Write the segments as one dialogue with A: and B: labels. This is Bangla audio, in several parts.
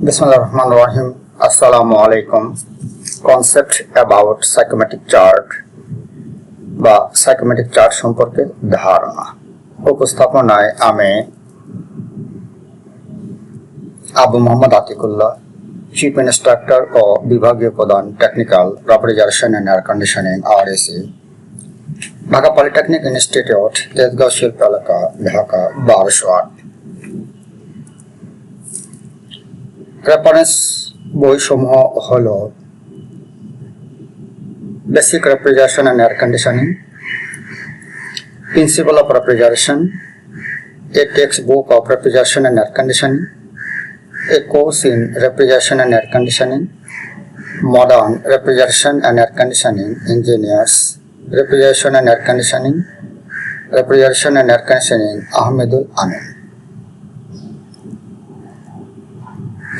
A: Bismillah Rahman Rahim. Assalamu alaikum. Concept about psychometric chart বা সাইকোমেট্রিক চার্ট সম্পর্কে ধারণা উপস্থাপনায় আমি আবু মোহাম্মদ আতিকুল্লাহ চিফ ইনস্ট্রাক্টর ও বিভাগীয় প্রধান technical refrigeration and air conditioning R AC Dhaka polytechnic institute Tejgaon শিল্প এলাকা ঢাকা, বারোশো আট রেফারেন্স বইসমূহ হল basic refrigeration and air conditioning principle of refrigeration a text book of refrigeration and air conditioning a course in refrigeration and air conditioning modern refrigeration and air conditioning engineers refrigeration and air conditioning refrigeration and air conditioning Ahmedul Anand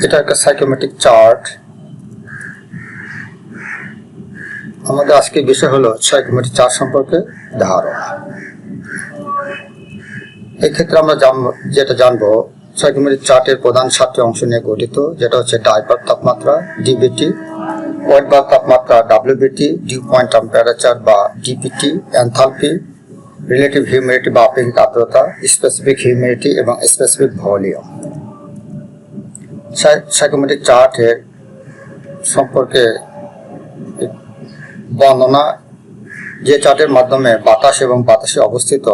A: এটা একটা সাইকোমেট্রিক চার্ট আমাদের আজকের বিষয় হলো সাইকোমেট্রিক চার্ট সম্পর্কে ধারণা। এক্ষেত্রে আমরা যেটা জানব সাইকোমেট্রিক চার্টের প্রধান সাতটি অংশ নিয়ে গঠিত, যেটা হচ্ছে ডাইপার তাপমাত্রা ডিবিটি ওয়েট বা তাপমাত্রা ডাব্লিউবিটি ডিউ পয়েন্ট টেম্পারেচার বা ডিপিটি এনথালপি রিলেটিভ হিউমিডিটি বা আপেক্ষিক আর্দ্রতা স্পেসিফিক হিউমিডিটি এবং স্পেসিফিক ভলিউম সাইকোমেট্রিক চার্টের সম্পর্কে বর্ণনা। যে চার্টের মাধ্যমে বাতাস এবং বাতাসে অবস্থিত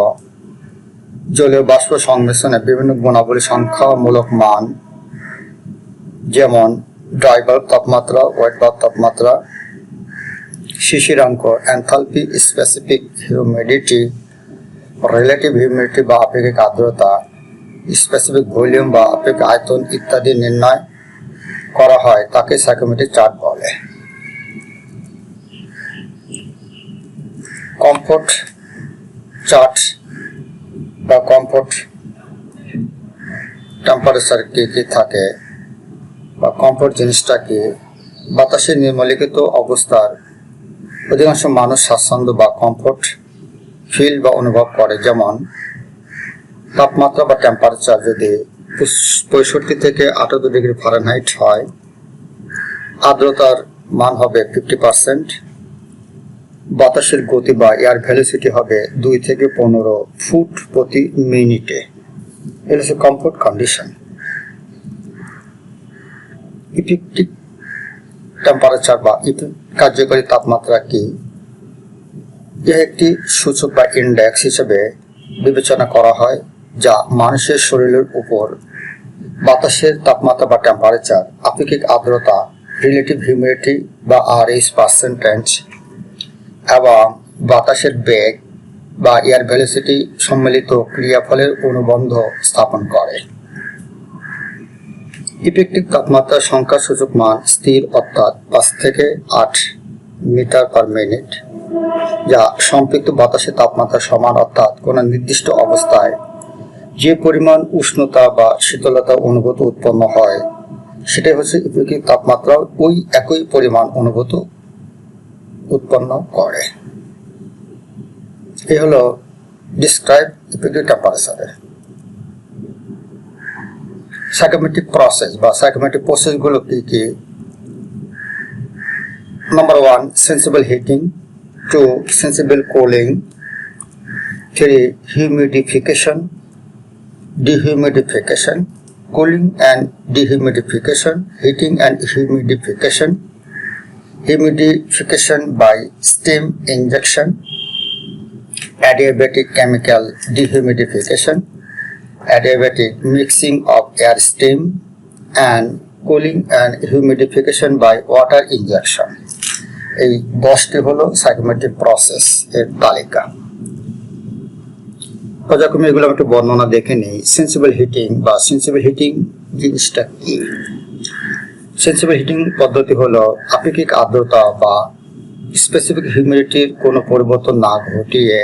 A: জলীয় বাষ্প সংমিশ্রণে বিভিন্ন গুণাবলী সংখ্যামূলক মান, যেমন ড্রাইভার তাপমাত্রা ওয়েট বাল্ব তাপমাত্রা শিশিরাঙ্ক enthalpy specific humidity relative humidity বা আপেক্ষিক আর্দ্রতা স্পেসিফিক ভলিউম বা আপেক্ষিক আয়তন ইত্যাদি নির্ণয় করা হয়, তাকে সাইকোমেট্রিক চার্ট বলে। কমফোর্ট চার্ট বা কমফোর্ট টেম্পারেচার কি কি থাকে বা কমফোর্ট জিনিসটা কি? বাতাসে নির্মলিখিত অবস্থার অধিকাংশ মানুষ স্বাচ্ছন্দ্য বা কমফোর্ট ফিল বা অনুভব করে। যেমন তাপমাত্রা বা টেম্পারেচার যদি পঁয়ষট্টি থেকে আটাত্তর ডিগ্রি ফারেনহাইট হয়, আর্দ্রতার মান হবে ফিফটি পার্সেন্ট বাতাসের গতি বা এয়ার ভ্যালোসিটি হবে দুই থেকে পনেরো ফুট প্রতি মিনিটে। এটা হচ্ছে কমফোর্ট কন্ডিশন ইফেক্টিভ টেম্পারেচার বা কার্যকরী তাপমাত্রা কি? এর একটি সূচক বা ইন্ডেক্স হিসেবে বিবেচনা করা হয়। যা মানুষের শরীরের উপর বাতাসের তাপমাত্রা বা টেম্পারেচার আপেক্ষিক আর্দ্রতা রিলেটিভ হিউমিডিটি বা আর এইচ পার্সেন্টেজ এবং বাতাসের বেগ বা এয়ার ভ্যালোসিটি সম্মিলিত ক্রিয়াফলের অনুবন্ধ স্থাপন করে। ইফেক্টিভ তাপমাত্রা সংখ্যা সূচক মান স্থির অর্থাৎ পাঁচ থেকে আট মিটার পার মিনিট যা সম্পৃক্ত বাতাসের তাপমাত্রা সমান অর্থাৎ কোনো নির্দিষ্ট অবস্থায় যে পরিমাণ উষ্ণতা বা শীতলতা অনুভূত উৎপন্ন হয়, সেটাই হচ্ছে ইফেক্টিভ তাপমাত্রা ওই একই পরিমাণ অনুভূত উৎপন্ন করে। এই হলো ডিসক্রাইব ইফেক্টিভ টেম্পারেচারে সাইকোমেট্রিক প্রসেস বা সাইকোমেট্রিক প্রসেসগুলো কি কি? Number one sensible heating two sensible cooling three humidification dehumidification, cooling and dehumidification, heating and humidification, humidification by steam injection, adiabatic chemical dehumidification, adiabatic mixing of air steam, and cooling and humidification by water injection. এই দশটি হলো সাইকোমেট্রিক প্রসেস এর তালিকা পর্যায়ক্রমে এগুলো একটু বর্ণনা দেখে নেই। সেন্সিবল হিটিং বা সেন্সিবল হিটিং জিনিসটা কি? সেন্সিবল হিটিং পদ্ধতি হলো আপেক্ষিক আর্দ্রতা বা স্পেসিফিক হিউমিডিটির কোনো পরিবর্তন না ঘটিয়ে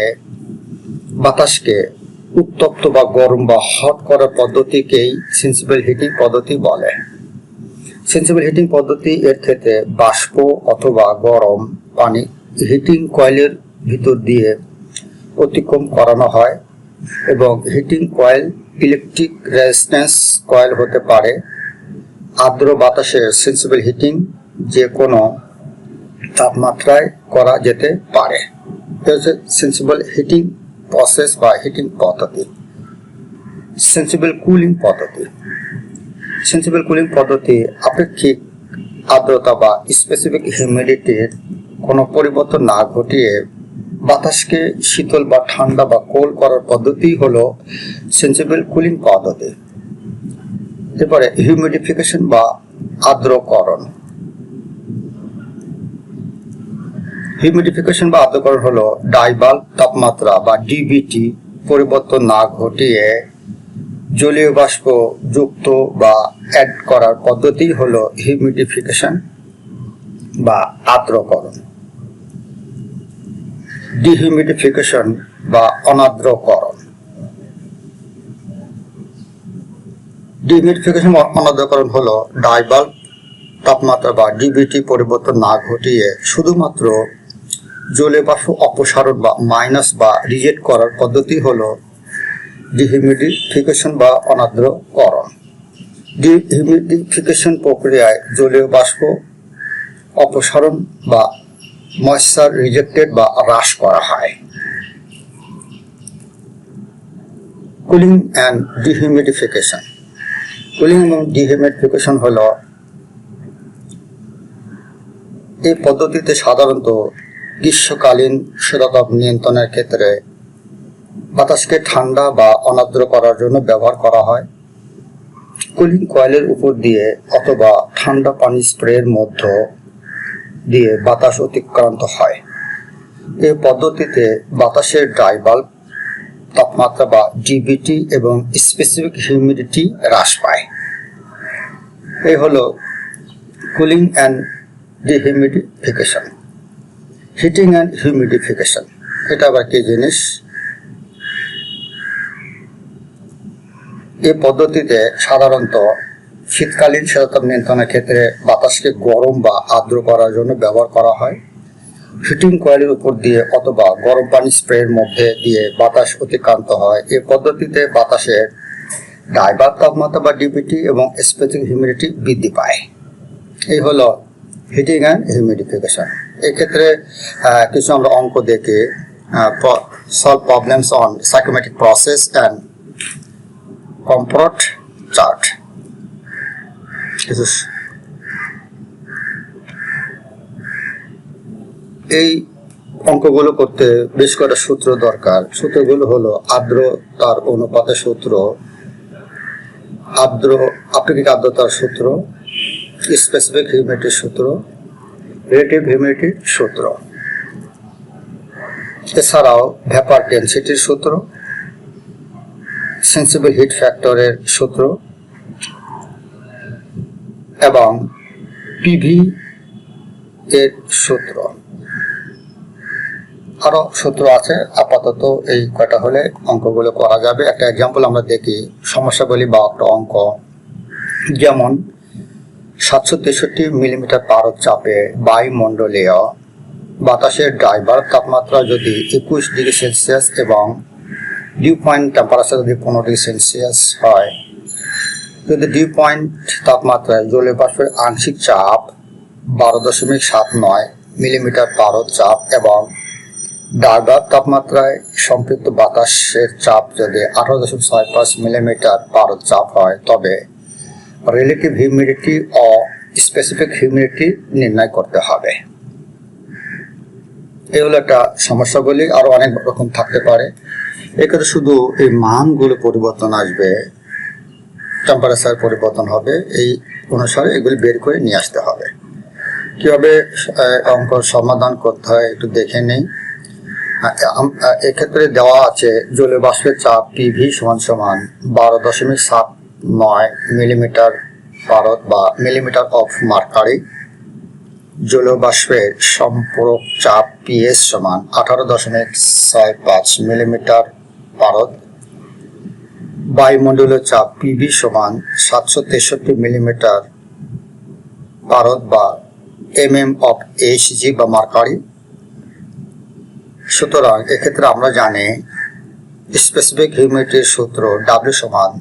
A: বাতাসকে উত্তপ্ত বা গরম বা হট করার পদ্ধতিকেই সেন্সিবল হিটিং পদ্ধতি বলে। সেন্সিবল হিটিং পদ্ধতি এর ক্ষেত্রে বাষ্প অথবা গরম পানি হিটিং কয়েলের ভিতর দিয়ে অতিক্রম করানো হয়। এবং heating coil, electric resistance coil হতে পারে। আর্দ্র বাতাসের সেন্সিবল হিটিং যে কোনো তাপমাত্রায় করা যেতে পারে। সেন্সিবল হিটিং প্রসেস বা হিটিং পদ্ধতি। সেন্সিবল কুলিং পদ্ধতি। সেন্সিবল কুলিং পদ্ধতি আপেক্ষিক আর্দ্রতা বা স্পেসিফিক হিউমিডিটির কোনো পরিবর্তন না ঘটিয়ে বাতাসকে শীতল বা ঠান্ডা বা কোল করার পদ্ধতি হলো সেন্সিবল কুলিং পদ্ধতি। এরপরে হিউমিডিফিকেশন বা আর্দ্রকরণ। হিউমিডিফিকেশন বা আর্দ্রকরণ হলো ডাইবাল তাপমাত্রা বা ডিবিটি পরিবর্তন না ঘটিয়ে জলীয় বাষ্প যুক্ত বা অ্যাড করার পদ্ধতি হলো হিউমিডিফিকেশন বা আর্দ্রকরণ। ডিহিউমিডিফিকেশন বা অনাদ্রকরণ ডিহিউমিডিফিকেশন বা অনার্দ্রকরণ হলো ডাইবাল তাপমাত্রা বা ডিবিটি পরিবর্তন না ঘটিয়ে শুধুমাত্র জলে বাষ্প অপসারণ বা মাইনাস বা রিজেক্ট করার পদ্ধতি হলো ডিহিউমিডিফিকেশন বা অনাদ্রকরণ ডিহিউমিডিফিকেশন প্রক্রিয়ায় জলীয় বাষ্প অপসারণ বা ময়েশ্চার রিজেক্টেড বা হ্রাস করা হয়। কুলিং অ্যান্ড ডিহিউমিডিফিকেশন কুলিং এবং ডিহিউমিডিফিকেশন হল এই পদ্ধতিতে সাধারণত গ্রীষ্মকালীন শীতাতাপ নিয়ন্ত্রণের ক্ষেত্রে বাতাসকে ঠান্ডা বা অনাদ্র করার জন্য ব্যবহার করা হয়। কুলিং কয়েলের উপর দিয়ে অথবা ঠান্ডা পানি স্প্রের মধ্য দিয়ে বাতাস অতিক্রান্ত হয়। এ পদ্ধতিতে বাতাসের ড্রাই বাল্ব, তাপমাত্রা বা ডিবিটি এবং স্পেসিফিক হিউমিডিটি হ্রাস পায়। এই হলো cooling and dehumidification heating and humidification এটা আবার কি জিনিস? এ পদ্ধতিতে সাধারণত শীতকালীন শীতাতাপ নিয়ন্ত্রণের ক্ষেত্রে বাতাসকে গরম বা আর্দ্র করার জন্য ব্যবহার করা হয়। হিটিং কয়েলের উপর দিয়ে অথবা গরম পানি স্প্রের মধ্যে দিয়ে বাতাস অতিক্রান্ত হয়। এই পদ্ধতিতে বাতাসের ডাইবার তাপমাত্রা বা ডিবিটি এবং স্পেসিফিক হিউমিডিটি বৃদ্ধি পায়। এই হলো হিটিং অ্যান্ড হিউমিডিফিকেশন এক্ষেত্রে কিছু আমরা অঙ্ক দেখে solve problems on psychometric process and comfort chart কিছু স- এই অঙ্কগুলো করতে বেশ কয়েকটা সূত্র দরকার। সূত্রগুলো হলো আর্দ্রতার অনুপাতের সূত্র, আর্দ্র আপেক্ষিক আর্দ্রতার সূত্র স্পেসিফিক হিউমিডিটির সূত্র রিলেটিভ হিউমিডিটির সূত্র। এছাড়াও ভ্যাপার ডেন্সিটির সূত্র সেন্সিবল হিট ফ্যাক্টরের সূত্র এবং পিভি এর সূত্র। আরও সূত্র আছে, আপাতত এই কয়টা হলে অঙ্কগুলো করা যাবে। একটা এক্সাম্পল আমরা দেখি, সমস্যাবলী বা একটা অঙ্ক। যেমন, সাতশো তেষট্টি মিলিমিটার পারদ চাপে বায়ুমণ্ডলীয় বাতাসের ড্রাইভার তাপমাত্রা যদি একুশ ডিগ্রি সেলসিয়াস এবং ডিউ পয়েন্ট টেম্পারেচার যদি পনেরো ডিগ্রি সেলসিয়াস হয় যদি ডিউ পয়েন্ট তাপমাত্রায় জলীয় বাষ্পের আংশিক চাপ বারো দশমিক সাত নয় মিলিমিটার পারদ চাপ এবং ডাগার তাপমাত্রায় সম্পৃক্ত বাতাসের চাপ যদি আঠারো দশমিক ছয় পাঁচ মিলিমিটার পারদ চাপ হয়, তবে রিলেটিভ হিউমিডিটি ও স্পেসিফিক হিউমিডিটি নির্ণয় করতে হবে। এই হলো একটা সমস্যাগুলি আরও অনেক রকম থাকতে পারে। এক্ষেত্রে শুধু এই মানগুলো পরিবর্তন আসবে টেম্পারেচার পরিবর্তন হবে, এই অনুসারে এগুলি বের করে নিয়ে আসতে হবে। কীভাবে অঙ্ক সমাধান করতে হয় একটু দেখে নেই। এক্ষেত্রে দেওয়া আছে জলীয় বাষ্পের চাপ পিভি সমান সমান বারো দশমিক সাত নয় মিলিমিটার পারদ বা মিলিমিটার অফ মার্কারি। জলীয় বাষ্পের সম্পূরক চাপ পিএস সমান আঠারো দশমিক ছয় পাঁচ মিলিমিটার পারদ। বায়ুমণ্ডলীয় চাপ পিভি সমান সাতশো তেষট্টি মিলিমিটার পারদ বা এম এম অফ এইচজি বা মার্কারি। সুতরাং এক্ষেত্রে আমরা জানি স্পেসিফিক হিউমিডিটির সূত্র ডাব্লিউ সমান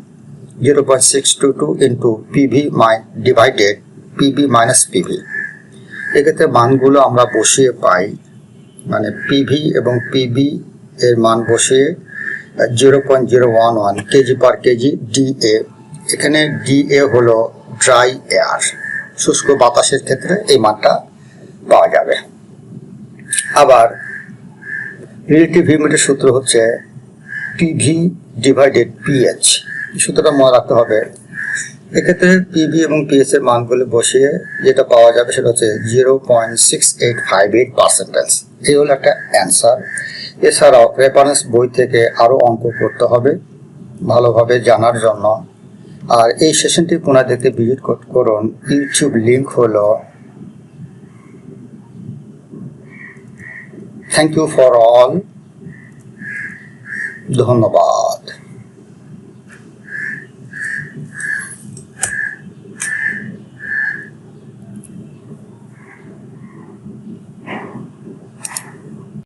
A: zero point six two two into PV my divided PV minus PV এক্ষেত্রে মানগুলো আমরা বসিয়ে পাই মানে পিভি এবং পিবি এর মান বসিয়ে zero point zero one one kg per kg DA এখানে ডিএ হলো ড্রাই এয়ার শুষ্ক বাতাসের ক্ষেত্রে এই মানটা পাওয়া যাবে। আবার রিলেটিভ হিউমিডিটির সূত্র হচ্ছে পিভি ডিভাইডেড পিএইচ সূত্রটা মনে রাখতে হবে। এক্ষেত্রে পিভি এবং পিএইচ এর মানগুলো বসিয়ে যেটা পাওয়া যাবে সেটা হচ্ছে zero point six eight five eight percentage এই হলো একটা অ্যান্সার এছাড়াও রেফারেন্স বই থেকে আরও অঙ্ক করতে হবে ভালোভাবে জানার জন্য। আর এই সেশনটি পুনরায় দেখতে ভিজিট করুন। ইউটিউব লিঙ্ক হল থ্যাংক ইউ ফর অল ধন্যবাদ।